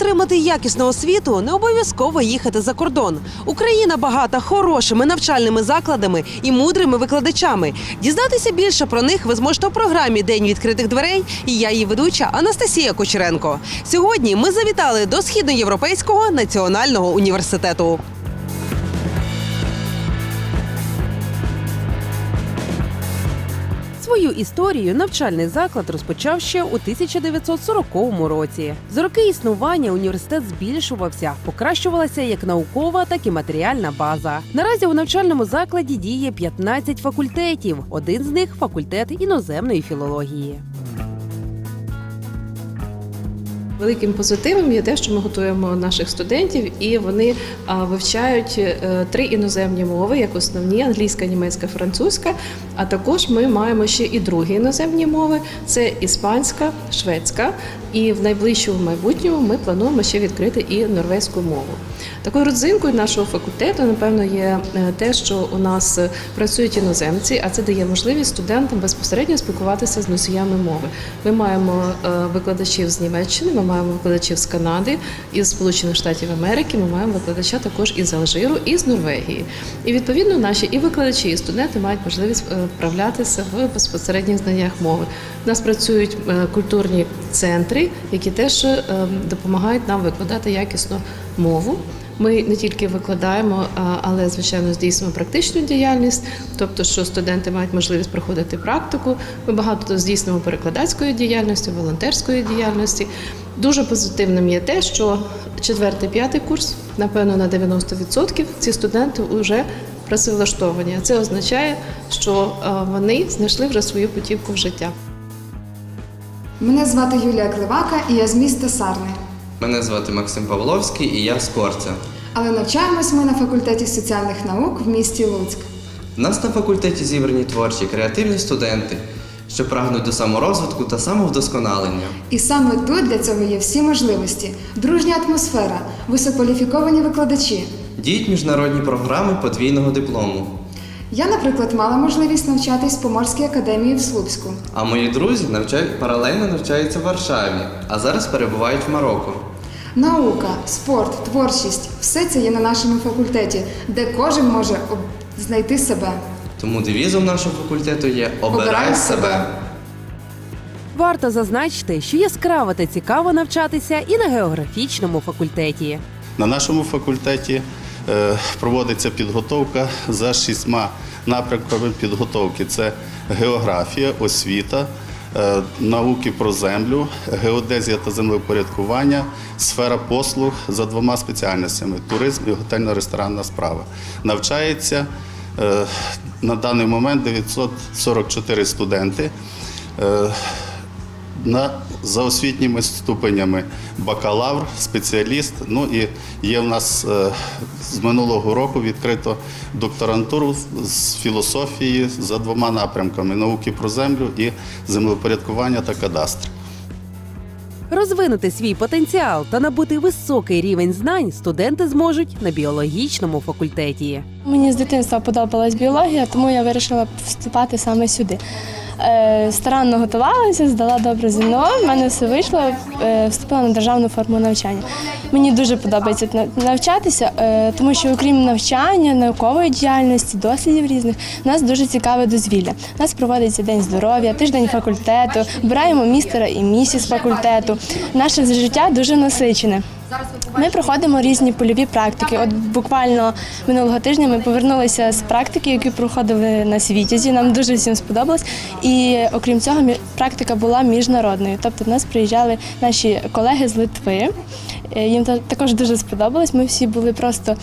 Отримати якісну освіту, не обов'язково їхати за кордон. Україна багата хорошими навчальними закладами і мудрими викладачами. Дізнатися більше про них ви зможете у програмі День відкритих дверей. І я її ведуча Анастасія Кучеренко. Сьогодні ми завітали до Східноєвропейського національного університету. Свою історію навчальний заклад розпочав ще у 1940 році. За роки існування університет збільшувався, покращувалася як наукова, так і матеріальна база. Наразі у навчальному закладі діє 15 факультетів. Один з них факультет іноземної філології. Великим позитивом є те, що ми готуємо наших студентів, і вони вивчають е, три іноземні мови, як основні англійська, німецька, французька. А також ми маємо ще і другі іноземні мови: це іспанська, шведська. І в найближчому майбутньому ми плануємо ще відкрити і норвезьку мову. Такою родзинкою нашого факультету, напевно, є е, те, що у нас е, працюють іноземці, а це дає можливість студентам безпосередньо спілкуватися з носіями мови. Ми маємо е, викладачів з Німеччини, ми маємо викладачів з Канади, із Сполучених Штатів Америки. Ми маємо викладача також із Алжиру і з Норвегії. І відповідно наші і викладачі, і студенти мають можливість вправлятися в безпосередніх знаннях мови. У нас працюють культурні центри, які теж допомагають нам викладати якісно мову. Ми не тільки викладаємо, але звичайно здійснюємо практичну діяльність, тобто, що студенти мають можливість проходити практику. Ми багато здійснюємо перекладацької діяльності, волонтерської діяльності. Дуже позитивним є те, що четвертий, п'ятий курс, напевно, на 90% ці студенти вже працевлаштовані. Це означає, що вони знайшли вже свою путівку в життя. Мене звати Юлія Кливака і я з міста Сарни. Мене звати Максим Павловський і я з Корця. Але навчаємось ми на факультеті соціальних наук в місті Луцьк. У нас на факультеті зібрані творчі, креативні студенти, що прагнуть до саморозвитку та самовдосконалення. І саме тут для цього є всі можливості: дружня атмосфера, висококваліфіковані викладачі. Діють міжнародні програми подвійного диплому. Я, наприклад, мала можливість навчатись в Поморській академії в Слуцьку. А мої друзі навчають, паралельно навчаються в Варшаві, а зараз перебувають в Марокко. Наука, спорт, творчість все це є на нашому факультеті, де кожен може об- знайти себе. Тому девізом нашого факультету є Обирай себе. Варто зазначити, що яскраво та цікаво навчатися і на географічному факультеті. На нашому факультеті проводиться підготовка за шістьма напрямками підготовки: це географія, освіта, е, науки про землю, геодезія та землепорядкування, сфера послуг за двома спеціальностями туризм і готельно-ресторанна справа. Навчається е, на даний момент 944 студенти. На за освітніми ступенями бакалавр, спеціаліст. Ну і є в нас е, з минулого року відкрито докторантуру з філософії за двома напрямками: науки про землю і землепорядкування та кадастр. Розвинути свій потенціал та набути високий рівень знань студенти зможуть на біологічному факультеті. Мені з дитинства подобалась біологія, тому я вирішила вступати саме сюди. Е, старанно готувалася, здала добре ЗНО, в мене все вийшло, е, вступила на державну форму навчання. Мені дуже подобається на- навчатися, е, тому що окрім навчання, наукової діяльності, дослідів різних, у нас дуже цікаве дозвілля. У нас проводиться день здоров'я, тиждень факультету, обираємо містера і місіс факультету. Наше життя дуже насичене. Ми проходимо різні польові практики. От буквально минулого тижня ми повернулися з практики, які проходили на світязі. Нам дуже всім сподобалось. І окрім цього, практика була міжнародною. Тобто до нас приїжджали наші колеги з Литви. Е, Їм та- також дуже сподобалось. Ми всі були просто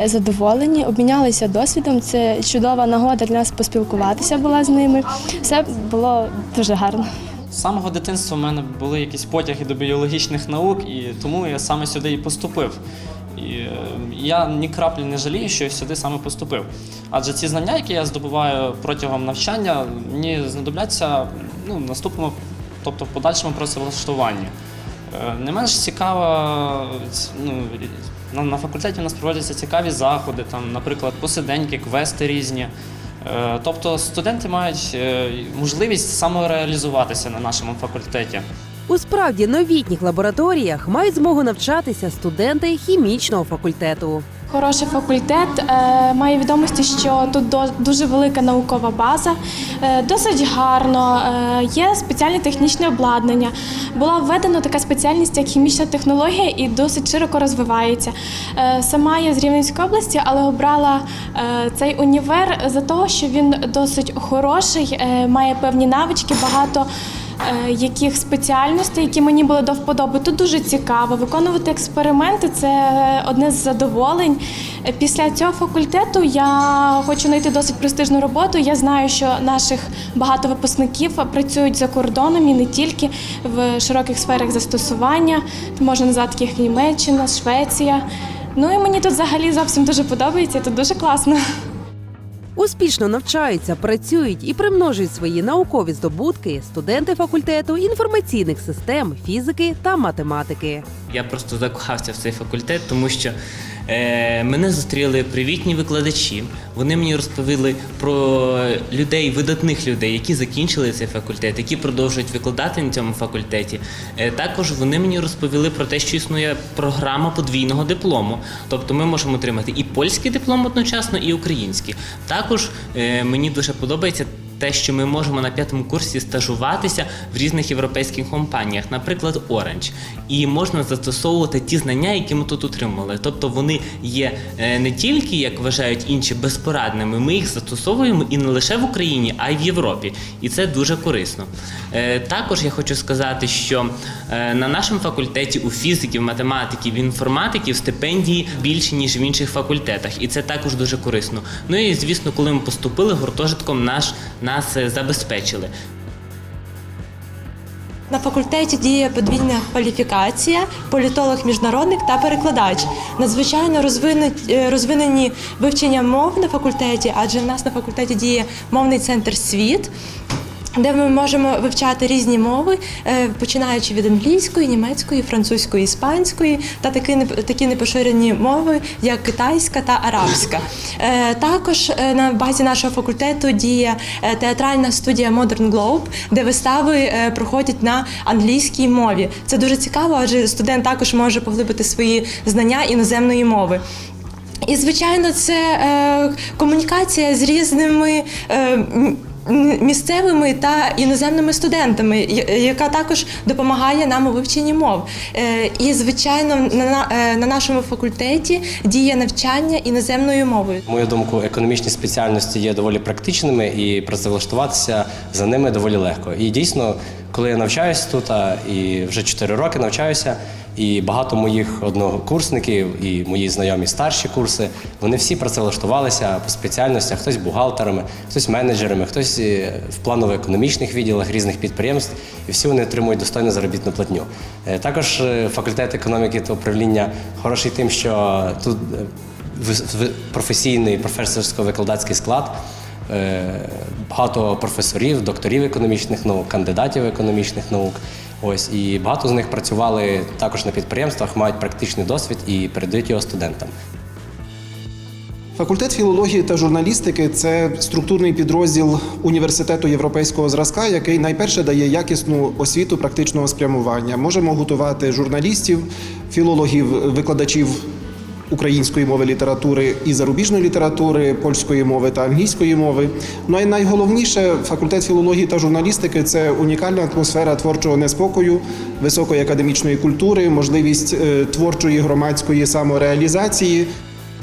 е, задоволені, обмінялися досвідом. Це чудова нагода для нас поспілкуватися була з ними. Все було дуже гарно. З самого дитинства в мене були якісь потяги до біологічних наук, і тому я саме сюди і поступив. І е, я ні краплі не жалію, що я сюди саме поступив. Адже ці знання, які я здобуваю протягом навчання, мені знадобляться ну, в наступному, тобто в подальшому працевлаштуванні. Е, Не менш цікаво, ну, на, на факультеті у нас проводяться цікаві заходи, там, наприклад, посиденьки, квести різні. Е, Тобто студенти мають е, можливість самореалізуватися на нашому факультеті. У справді новітніх лабораторіях мають змогу навчатися студенти хімічного факультету. Хороший факультет е, має відомості, що тут дуже велика наукова база, е, досить гарно, е, є спеціальне технічне обладнання. Була введена така спеціальність, як хімічна технологія, і досить широко розвивається. Сама я з Рівненської області, але обрала цей універ за того, що він досить хороший, має певні навички, багато яких спеціальностей, які мені були до вподоби. Тут дуже цікаво. Виконувати експерименти це одне з задоволень. Е, Після цього факультету я хочу знайти досить престижну роботу. Я знаю, що наших багато випускників працюють за кордоном і не тільки в широких сферах застосування. Можна назвати таких Німеччина, Швеція. Ну і мені тут взагалі зовсім дуже подобається. Тут дуже класно. Успішно навчаються, працюють і примножують свої наукові здобутки студенти факультету інформаційних систем, фізики та математики. Я просто закохався в цей факультет, тому що е, мене зустріли привітні викладачі. Вони мені розповіли про людей, видатних людей, які закінчили цей факультет, які продовжують викладати на цьому факультеті. Е, також вони мені розповіли про те, що існує програма подвійного диплому. Тобто ми можемо отримати і польський диплом одночасно, і український. Також е, мені дуже подобається те, що ми можемо на п'ятому курсі стажуватися в різних європейських компаніях, наприклад, Orange. І можна застосовувати ті знання, які ми тут отримали. Тобто вони є е, не тільки, як вважають інші, безпорадними, ми їх застосовуємо і не лише в Україні, а й в Європі. І це дуже корисно. Е, Також я хочу сказати, що е, на нашому факультеті у фізики, в математики, в інформатики стипендії більше, ніж в інших факультетах. І це також дуже корисно. Ну і звісно, коли ми поступили, гуртожитком наш, нас е, забезпечили. На факультеті діє подвійна кваліфікація, політолог міжнародник та перекладач. Надзвичайно розвинені, розвинені вивчення мов на факультеті, адже в нас на факультеті діє мовний центр світ. Де ми можемо вивчати різні мови, е, починаючи від англійської, німецької, французької, іспанської та такі такі непоширені мови, як китайська та арабська. Е, Також е, на базі нашого факультету діє театральна студія Modern Globe, де вистави проходять на англійській мові. Це дуже цікаво, адже студент також може поглибити свої знання іноземної мови. І, звичайно, це е, комунікація з різними. Е, Місцевими та іноземними студентами, яка також допомагає нам у вивченні мов. Е, І, звичайно, е, на нашому факультеті діє навчання іноземною мовою. Мою думку, економічні спеціальності є доволі практичними і працевлаштуватися за ними доволі легко. І дійсно, коли я навчаюся тут, і вже 4 роки навчаюся, і багато моїх однокурсників і мої знайомі старші курси, вони всі працевлаштувалися по спеціальностях, хтось бухгалтерами, хтось менеджерами, хтось е, в планово-економічних відділах різних підприємств, і всі вони отримують достойну заробітну платню. Е, Також е, факультет економіки та управління хороший тим, що тут професійний професорсько-викладацький склад. Е, Багато професорів, докторів економічних наук, кандидатів економічних наук. Ось і багато з них працювали також на підприємствах, мають практичний досвід і передають його студентам. Факультет філології та журналістики це структурний підрозділ університету європейського зразка, який найперше дає якісну освіту практичного спрямування. Можемо готувати журналістів, філологів, викладачів української мови літератури і зарубіжної літератури, польської мови та англійської мови. Ну і найголовніше, факультет філології та журналістики це унікальна атмосфера творчого неспокою, високої академічної культури, можливість е, творчої громадської самореалізації.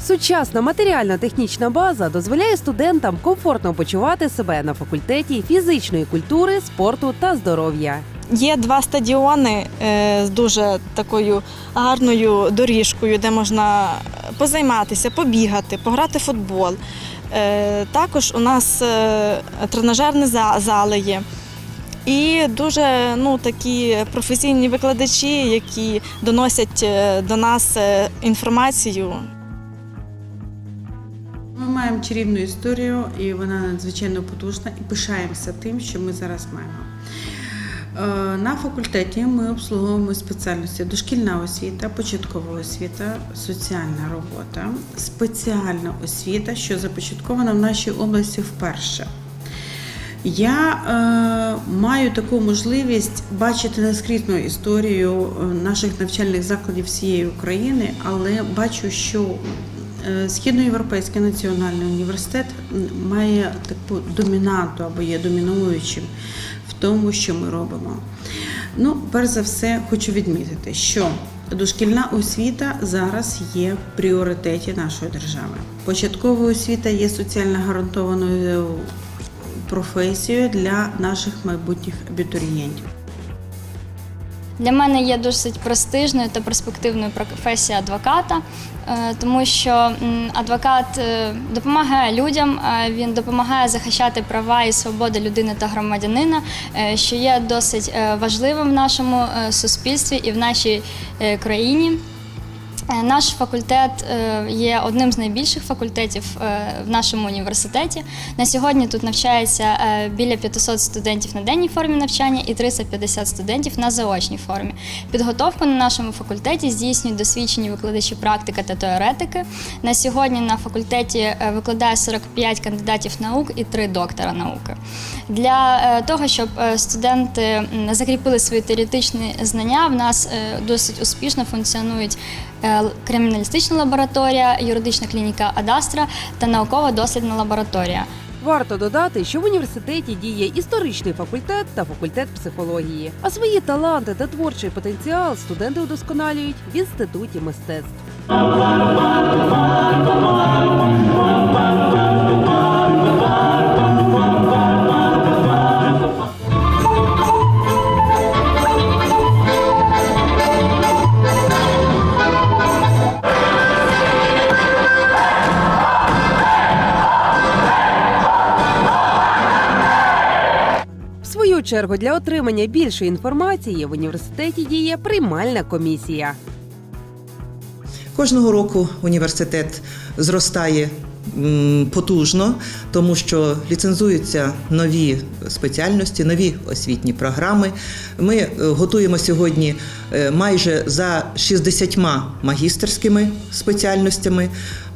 Сучасна матеріально-технічна база дозволяє студентам комфортно почувати себе на факультеті фізичної культури, спорту та здоров'я. Є два стадіони е, з дуже такою гарною доріжкою, де можна позайматися, побігати, пограти в футбол. Е, Також у нас е, тренажерні за- зали є. І дуже ну, такі професійні викладачі, які доносять до нас інформацію. Ми маємо чарівну історію, і вона надзвичайно потужна, і пишаємося тим, що ми зараз маємо. Е, На факультеті ми обслуговуємо спеціальності дошкільна освіта, початкова освіта, соціальна робота, спеціальна освіта, що започаткована в нашій області вперше. Я е, маю таку можливість бачити наскрізну історію е, наших навчальних закладів всієї України, але бачу, що е, Східноєвропейський національний університет має таку домінанту або є домінуючим тому, що ми робимо. Ну, перш за все, хочу відмітити, що дошкільна освіта зараз є в пріоритеті нашої держави. Початкова освіта є соціально гарантованою професією для наших майбутніх абітурієнтів. Для мене є досить престижною та перспективною професія адвоката, е, тому що адвокат е, допомагає людям, е, він допомагає захищати права і свободи людини та громадянина, що є досить важливим в нашому суспільстві і в нашій країні. Е, Наш факультет е, є одним з найбільших факультетів е, в нашому університеті. На сьогодні тут навчається біля 500 студентів на денній формі навчання і 350 студентів на заочній формі. Підготовку на нашому факультеті здійснюють досвідчені викладачі практики та теоретики. На сьогодні на факультеті викладає 45 кандидатів наук і 3 доктора науки. Для того, щоб студенти закріпили свої теоретичні знання, в нас досить успішно функціонують криміналістична лабораторія, юридична клініка Адастра та наукова-дослідна лабораторія. Варто додати, що в університеті діє історичний факультет та факультет психології. А свої таланти та творчий потенціал студенти удосконалюють в інституті мистецтв. В чергу для отримання більшої інформації в університеті діє приймальна комісія. Кожного року університет зростає потужно, тому що ліцензуються нові спеціальності, нові освітні програми. Ми е, готуємо сьогодні е, майже за 60 магістерськими спеціальностями.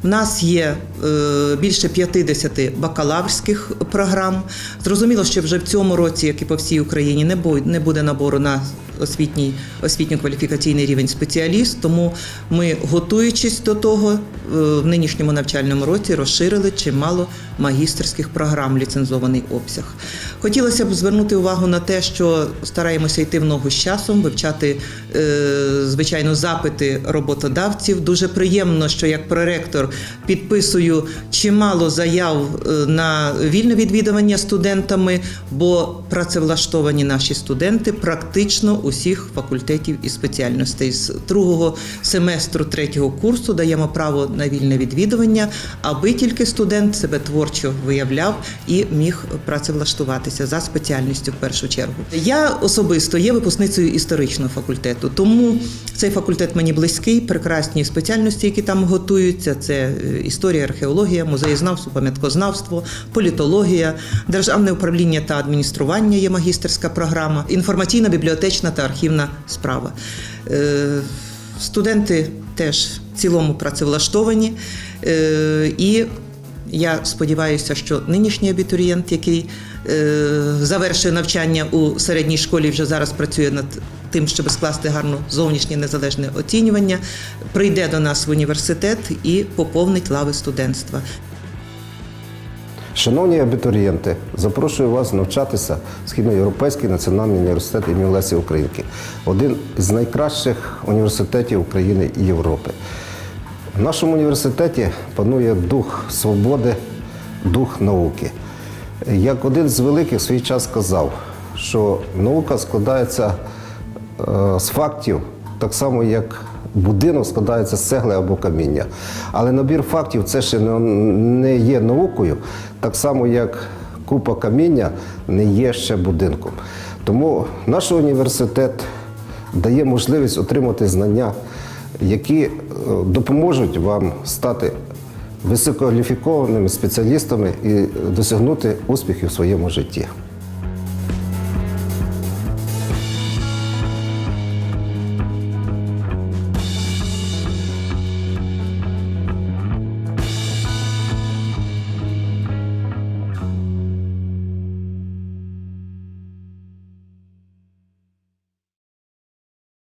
У нас є е, більше 50 бакалаврських програм. Зрозуміло, що вже в цьому році, як і по всій Україні, не буде набору на освітній освітньо-кваліфікаційний рівень спеціаліст. Тому ми, готуючись до того, е, в нинішньому навчальному році розширили чимало магістерських програм, ліцензований обсяг. Хотілося б звернути увагу на те, що стараємося йти в ногу з часом, вивчати е, звичайно запити роботодавців. Дуже приємно, що як проректор підписую чимало заяв е, на вільне відвідування студентами, бо працевлаштовані наші студенти практично усіх факультетів і спеціальностей. З другого семестру третього курсу даємо право на вільне відвідування, аби тільки студент себе творчо виявляв і міг працевлаштуватися за спеціальністю в першу чергу. Я особисто є випускницею історичного факультету, тому цей факультет мені близький, прекрасні спеціальності, які там готуються. Це е, історія, археологія, музеєзнавство, пам'яткознавство, політологія, державне управління та адміністрування є магістерська програма, інформаційна, бібліотечна та архівна справа. Е, Студенти теж в цілому працевлаштовані. Е, І я сподіваюся, що нинішній абітурієнт, який е, завершує навчання у середній школі, вже зараз працює над тим, щоб скласти гарно зовнішнє незалежне оцінювання, прийде до нас в університет і поповнить лави студентства. Шановні абітурієнти, запрошую вас навчатися в Східноєвропейський національний університет імені Лесі Українки, один з найкращих університетів України і Європи. В нашому університеті панує дух свободи, дух науки. Як один з великих в свій час сказав, що наука складається е, з фактів, так само як будинок складається з цегли або каміння. Але набір фактів це ще не- є наукою, так само як купа каміння не є ще будинком. Тому наш університет дає можливість отримати знання, які е, допоможуть вам стати висококваліфікованими спеціалістами і досягнути успіхів в своєму житті.